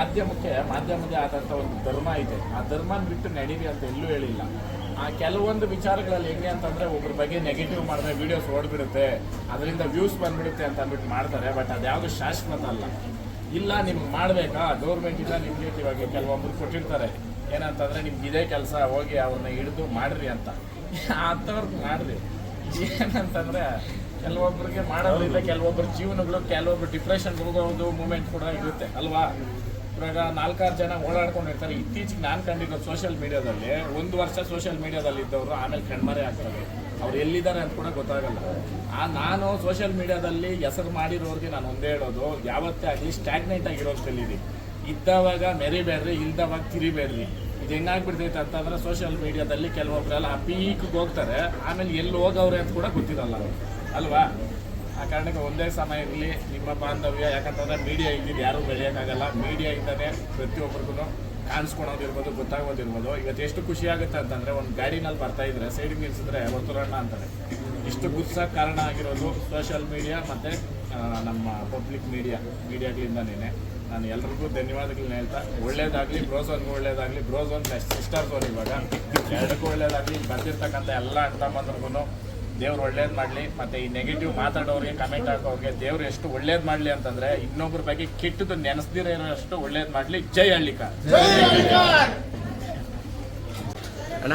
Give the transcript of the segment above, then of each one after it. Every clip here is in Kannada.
ಮಾಧ್ಯಮಕ್ಕೆ ಮಾಧ್ಯಮದೇ ಆದಂಥ ಒಂದು ಧರ್ಮ ಇದೆ. ಆ ಧರ್ಮನ ಬಿಟ್ಟು ನಡೀರಿ ಅಂತ ಎಲ್ಲೂ ಹೇಳಿಲ್ಲ. ಆ ಕೆಲವೊಂದು ವಿಚಾರಗಳಲ್ಲಿ ಹೆಂಗೆ ಅಂತಂದ್ರೆ ಒಬ್ಬರ ಬಗ್ಗೆ ನೆಗೆಟಿವ್ ಮಾಡಿದ್ರೆ ವಿಡಿಯೋಸ್ ಓಡ್ಬಿಡುತ್ತೆ ಅದರಿಂದ ವ್ಯೂಸ್ ಬಂದ್ಬಿಡುತ್ತೆ ಅಂತ ಅಂದ್ಬಿಟ್ಟು ಮಾಡ್ತಾರೆ ಬಟ್ ಅದ್ಯಾವುದು ಶಾಶ್ವತ ಅಲ್ಲ. ಇಲ್ಲ ನಿಮ್ಗೆ ಮಾಡಬೇಕಾ? ಗೌರ್ಮೆಂಟಿಂದ ನಿಮಗೆ ಇವಾಗ ಕೆಲವೊಬ್ರು ಕೊಟ್ಟಿರ್ತಾರೆ. ಏನಂತಂದ್ರೆ ನಿಮ್ಗೆ ಇದೇ ಕೆಲಸ ಹೋಗಿ ಅವ್ರನ್ನ ಹಿಡಿದು ಮಾಡ್ರಿ ಅಂತ. ಅಂಥವ್ರಿಗೆ ಮಾಡ್ರಿ. ಏನಂತಂದ್ರೆ ಕೆಲವೊಬ್ಬರಿಗೆ ಮಾಡೋದ್ರಿಂದ ಕೆಲವೊಬ್ಬರ ಜೀವನಗಳು ಕೆಲವೊಬ್ರು ಡಿಪ್ರೆಷನ್ ಹೋಗೋದು ಮೂಮೆಂಟ್ ಕೂಡ ಇರುತ್ತೆ ಅಲ್ವಾ? ಇವಾಗ ನಾಲ್ಕಾರು ಜನ ಓಡಾಡ್ಕೊಂಡಿರ್ತಾರೆ. ಇತ್ತೀಚೆಗೆ ನಾನು ಕಂಡಿರೋದು ಸೋಷಿಯಲ್ ಮೀಡಿಯಾದಲ್ಲಿ ಒಂದು ವರ್ಷ ಸೋಷಿಯಲ್ ಮೀಡಿಯಾದಲ್ಲಿ ಇದ್ದವರು ಆಮೇಲೆ ಕಣ್ಮರೆ ಆಗ್ತಾರೆ. ಅವ್ರು ಎಲ್ಲಿದ್ದಾರೆ ಅಂತ ಕೂಡ ಗೊತ್ತಾಗಲ್ಲ. ಆ ನಾನು ಸೋಷಿಯಲ್ ಮೀಡಿಯಾದಲ್ಲಿ ಹೆಸರು ಮಾಡಿರೋರಿಗೆ ನಾನು ಒಂದೇ ಹೇಳೋದು, ಯಾವತ್ತೇ ಆಗಲಿ ಸ್ಟ್ಯಾಗ್ನೆಂಟ್ ಆಗಿರೋದು ಕಲೀರಿ ಇದ್ದವಾಗ ಮೆರಿಬೇಡ್ರಿ, ಇಲ್ದವಾಗ ತಿರಿಬೇಡ್ರಿ. ಇದು ಹೆಂಗಾಗ್ಬಿಡ್ತೈತೆ ಅಂತಂದ್ರೆ ಸೋಷಿಯಲ್ ಮೀಡಿಯಾದಲ್ಲಿ ಕೆಲವೊಬ್ಬರೆಲ್ಲ ಆ ಪೀಕ್ಗೆ ಹೋಗ್ತಾರೆ, ಆಮೇಲೆ ಎಲ್ಲಿ ಹೋಗವ್ರೆ ಅಂತ ಕೂಡ ಗೊತ್ತಿರಲ್ಲ. ಅಲ್ವಾ? ಆ ಕಾರಣಕ್ಕೆ ಒಂದೇ ಸಮಯ ಇರಲಿ, ನಿಮ್ಮ ಬಾಂಧವ್ಯ, ಯಾಕಂತಂದ್ರೆ ಮೀಡಿಯಾ ಇದ್ದಿದ್ದು ಯಾರೂ ಬೆಳೆಯೋಕ್ಕಾಗಲ್ಲ. ಮೀಡಿಯಾ ಇಂದನೇ ಪ್ರತಿಯೊಬ್ಬರಿಗೂ ಕಾಣಿಸ್ಕೊಳೋದಿರ್ಬೋದು, ಗೊತ್ತಾಗೋದಿರ್ಬೋದು. ಇವತ್ತು ಎಷ್ಟು ಖುಷಿ ಆಗುತ್ತೆ ಅಂತಂದ್ರೆ ಒಂದು ಗಾಡಿನಲ್ಲಿ ಬರ್ತಾ ಇದ್ರೆ ಸೈಡಿಗೆ ನಿಲ್ಸಿದ್ರೆ ಒತ್ತುರಣ್ಣ ಅಂತಾರೆ. ಇಷ್ಟು ಗುರ್ಸಕ್ಕೆ ಕಾರಣ ಆಗಿರೋದು ಸೋಷಿಯಲ್ ಮೀಡಿಯಾ ಮತ್ತು ನಮ್ಮ ಪಬ್ಲಿಕ್ ಮೀಡಿಯಾ ಮೀಡಿಯಾಗಳಿಂದನೇ ನಾನು ಎಲ್ರಿಗೂ ಧನ್ಯವಾದಗಳನ್ನ ಹೇಳ್ತಾ, ಒಳ್ಳೇದಾಗಲಿ ಬ್ರೋಝೋನ್ಗೂ ಒಳ್ಳೇದಾಗಲಿ ಬ್ರೋಝೋನ್ ಸಿಸ್ಟರ್ ಝೋನ್ ಇವಾಗ. ಎರಡಕ್ಕೂ ಒಳ್ಳೇದಾಗಲಿ ಬರ್ತಿರ್ತಕ್ಕಂಥ ಎಲ್ಲ ಅಣ್ಣ ತಮ್ಮಂದ್ರಿಗೂ ದೇವ್ರು ಒಳ್ಳೇದು ಮಾಡಲಿ ಮತ್ತು ಈ ನೆಗೆಟಿವ್ ಮಾತಾಡೋರಿಗೆ ಕಮೆಂಟ್ ಹಾಕೋರಿಗೆ ದೇವ್ರು ಎಷ್ಟು ಒಳ್ಳೇದು ಮಾಡಲಿ ಅಂತಂದರೆ ಇನ್ನೊಬ್ರ ಬಗ್ಗೆ ಕೆಟ್ಟದ್ದು ನೆನೆಸ್ದಿರೋ ಅಷ್ಟು ಒಳ್ಳೇದು ಮಾಡಲಿ. ಜೈ ಹಳ್ಳಿಕ ಅಣ್ಣ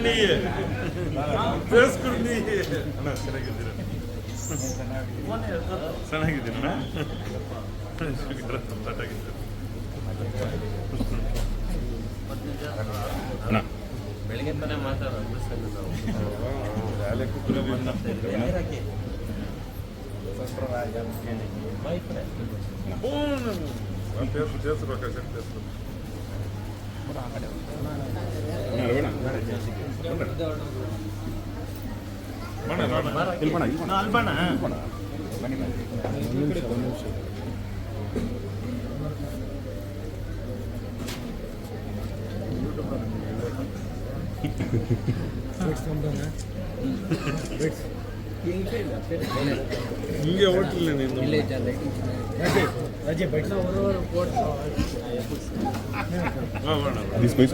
ನೀ ಫೇಸ್ ಕೊಡು ನೀ ಅಣ್ಣ ಚೆನ್ನಾಗಿದ್ದೀರ ಚೆನ್ನಾಗಿದ್ದೀನಣ್ಣ ಸಂತಾಟಾಗಿದ್ದೀರ ಅಣ್ಣ ಬೆಳಿಗ್ಗೆ ತಾನೇ ಮಾತಾಡೋದು ಶಾಲೆ ಕೂತ್ಕೊಂಡಿದ್ದೀವಿ ಫೇಸ್ ಸೇರಿಸ್ಬೇಕಾಗ್ತದೆ ಫೇಸ್ ಹಿಂಗೆ ಹೋಟ್ಲ್ ನೀನು ಹಾಂ ಮಾಡೋಣ తీసుకొని